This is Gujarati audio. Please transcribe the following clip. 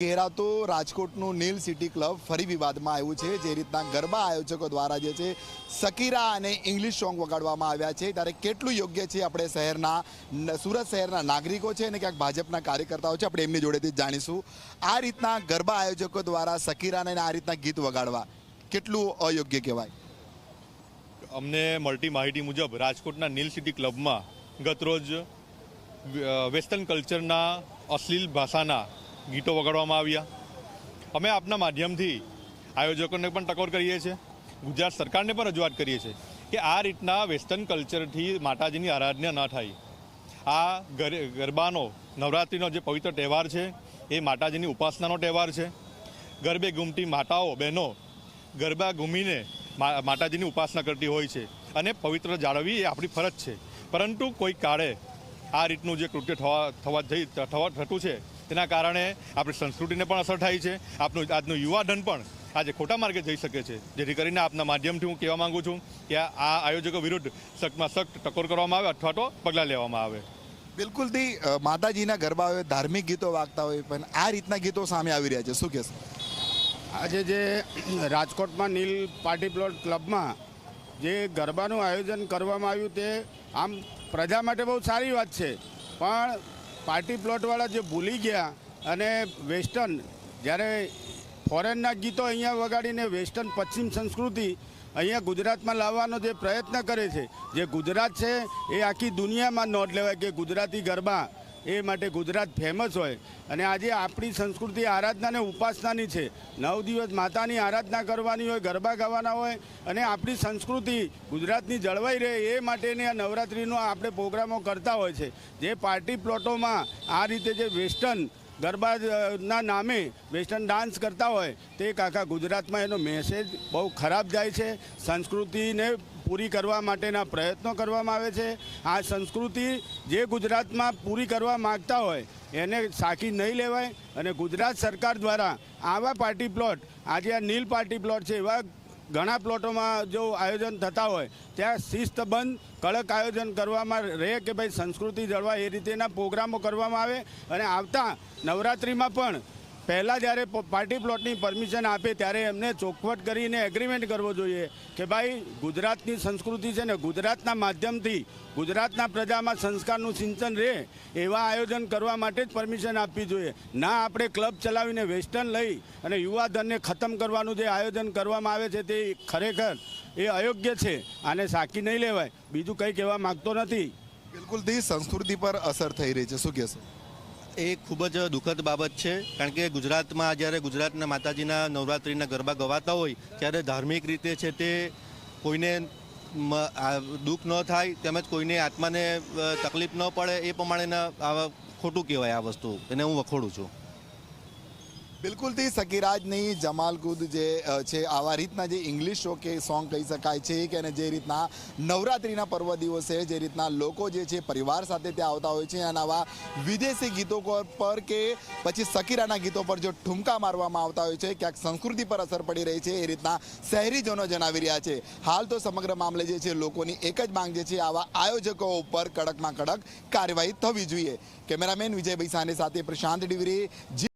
ઘેરાતો રાજકોટનું નીલ સિટી ક્લબ ફરી વિવાદમાં આવ્યું છે. જે રીતના ગરબા આયોજકો દ્વારા જે છે સકીરા અને ઇંગ્લિશ સોંગ વગાડવામાં આવ્યા છે. ત્યારે કેટલું યોગ્ય છે આપણે શહેરના સુરત શહેરના નાગરિકો છે અને ક્યાંક ભાજપના કાર્યકર્તાઓ છે, આપણે એમની જોડેથી જાણીશું. આ રીતના ગરબા આયોજકો દ્વારા સકીરાને આ રીતના ગીત વગાડવા કેટલું અયોગ્ય કહેવાય? અમને મળતી માહિતી મુજબ રાજકોટના નીલ સિટી ક્લબમાં ગતરોજ વેસ્ટર્ન કલ્ચરના અશ્લીલ ભાષાના ગીતો વગાડવામાં આવ્યા. અમે આપના માધ્યમથી આયોજકોને પણ ટકોર કરીએ છીએ. ગુજરાત સરકારને પણ રજૂઆત કરીએ છીએ કે આ રીતના વેસ્ટર્ન કલ્ચરથી માતાજીની આરાધના ન થાય. આ ગર- ગરબાનો, નવરાત્રિનો જે પવિત્ર તહેવાર છે, એ માતાજીની ઉપાસનાનો તહેવાર છે. ગરબે ઘૂમતી માતાઓ, બહેનો ગરબા ઘૂમીને માતાજીની ઉપાસના કરતી હોય છે અને પવિત્ર જાળવવી એ આપણી ફરજ છે. પરંતુ કોઈ કાળે આ રીતનું જે કૃત્ય થવા થવા જઈ, થવા, થતું છે તેના કારણે આપણી સંસ્કૃતિને પણ અસર થાય છે. આપનું આજનું યુવાધન પણ આજે ખોટા માર્ગે જઈ શકે છે. જેથી કરીને આપના માધ્યમથી હું કહેવા માગું છું કે આ આયોજકો વિરુદ્ધ સખ્તમાં સખ્ત ટકોર કરવામાં આવે અથવા તો પગલાં લેવામાં આવે. બિલકુલથી માતાજીના ગરબા હોય ધાર્મિક ગીતો વાગતા હોય પણ આ રીતના ગીતો સામે આવી રહ્યા છે. શું કહેશો? આજે જે રાજકોટમાં નીલ પાર્ટી પ્લોટ ક્લબમાં જે ગરબાનું આયોજન કરવામાં આવ્યું તે આમ પ્રજા માટે બહુ સારી વાત છે. પણ પાર્ટી પ્લોટવાળા જે ભૂલી ગયા અને વેસ્ટર્ન, જ્યારે ફોરેનના ગીતો અહીંયા વગાડીને વેસ્ટર્ન પશ્ચિમ સંસ્કૃતિ અહીંયા ગુજરાતમાં લાવવાનો જે પ્રયત્ન કરે છે, જે ગુજરાત છે એ આખી દુનિયામાં નોંધ લેવાય કે ગુજરાતી ગરબા એ માટે ગુજરાત ફેમસ હોય. અને આજે આપણી સંસ્કૃતિ આરાધના અને ઉપાસનાની છે. નવ દિવસ માતાની આરાધના કરવાની હોય, ગરબા ગાવાના હોય અને આપણી સંસ્કૃતિ ગુજરાતની જળવાઈ રહે એ માટેની આ નવરાત્રિનો આપણે પ્રોગ્રામો કરતા હોય છે. જે પાર્ટી પ્લોટોમાં આ રીતે જે વેસ્ટર્ન ગરબાના નામે વેસ્ટર્ન ડાન્સ કરતા હોય તે કાકા ગુજરાતમાં એનો મેસેજ બહુ ખરાબ જાય છે. સંસ્કૃતિને પૂરી કરવા માટેના પ્રયત્નો કરવામાં આવે છે. આ સંસ્કૃતિ જે ગુજરાતમાં પૂરી કરવા માગતા હોય એને સાખી નહીં લેવાય અને ગુજરાત સરકાર દ્વારા આવા પાર્ટી પ્લોટ, આજે આ નીલ પાર્ટી પ્લોટ છે એવા ઘણા પ્લોટોમાં જો આયોજન થતા હોય, ત્યાં શિસ્તબંધ કડક આયોજન કરવામાં રહે કે ભાઈ સંસ્કૃતિ જળવાય એ રીતેના પ્રોગ્રામો કરવામાં આવે અને આવતા નવરાત્રિમાં પણ પહેલાં જ્યારે પાર્ટી પ્લોટની પરમિશન આપે ત્યારે એમને ચોખવટ કરીને એગ્રીમેન્ટ કરવો જોઈએ કે ભાઈ ગુજરાતની સંસ્કૃતિ છે ને ગુજરાતના માધ્યમથી ગુજરાતના પ્રજામાં સંસ્કારનું સિંચન રહે એવા આયોજન કરવા માટે જ પરમિશન આપવી જોઈએ. ના આપણે ક્લબ ચલાવીને વેસ્ટર્ન લઈ અને યુવાધનને ખતમ કરવાનું જે આયોજન કરવામાં આવે છે તે ખરેખર એ અયોગ્ય છે. આને સાકી નહીં લેવાય. બીજું કંઈ કહેવા માગતો નથી. બિલકુલથી સંસ્કૃતિ પર અસર થઈ રહી છે. શું કહેશો? એ ખૂબ જ દુઃખદ બાબત છે, કારણ કે ગુજરાતમાં જ્યારે ગુજરાતના માતાજીના નવરાત્રિના ગરબા ગવાતા હોય, ત્યારે ધાર્મિક રીતે છે તે કોઈને દુઃખ ન થાય, તેમજ કોઈને આત્માને તકલીફ ન પડે એ પ્રમાણેના આવા ખોટું કહેવાય આ વસ્તુ. એને હું વખોડું છું. બિલકુલથી સકીરાજની જમાલકુદ જે છે, આવા રીતના જે ઇંગ્લિશ શો કે સોંગ કહી શકાય છે કે અને જે રીતના નવરાત્રિના પર્વ દિવસે જે રીતના લોકો જે છે પરિવાર સાથે ત્યાં આવતા હોય છે અને આવા વિદેશી ગીતો પર- કે પછી સકીરાના ગીતો પર જો ઠુમકા મારવામાં આવતા હોય છે, ક્યાંક સંસ્કૃતિ પર અસર પડી રહી છે, એ રીતના શહેરીજનો જણાવી રહ્યા છે. હાલ તો સમગ્ર મામલે જે છે લોકોની એક જ માંગ જે છે આવા આયોજકો ઉપર કડકમાં કડક કાર્યવાહી થવી જોઈએ. કેમેરામેન વિજય ભૈસાની સાથે પ્રશાંત ડિવરી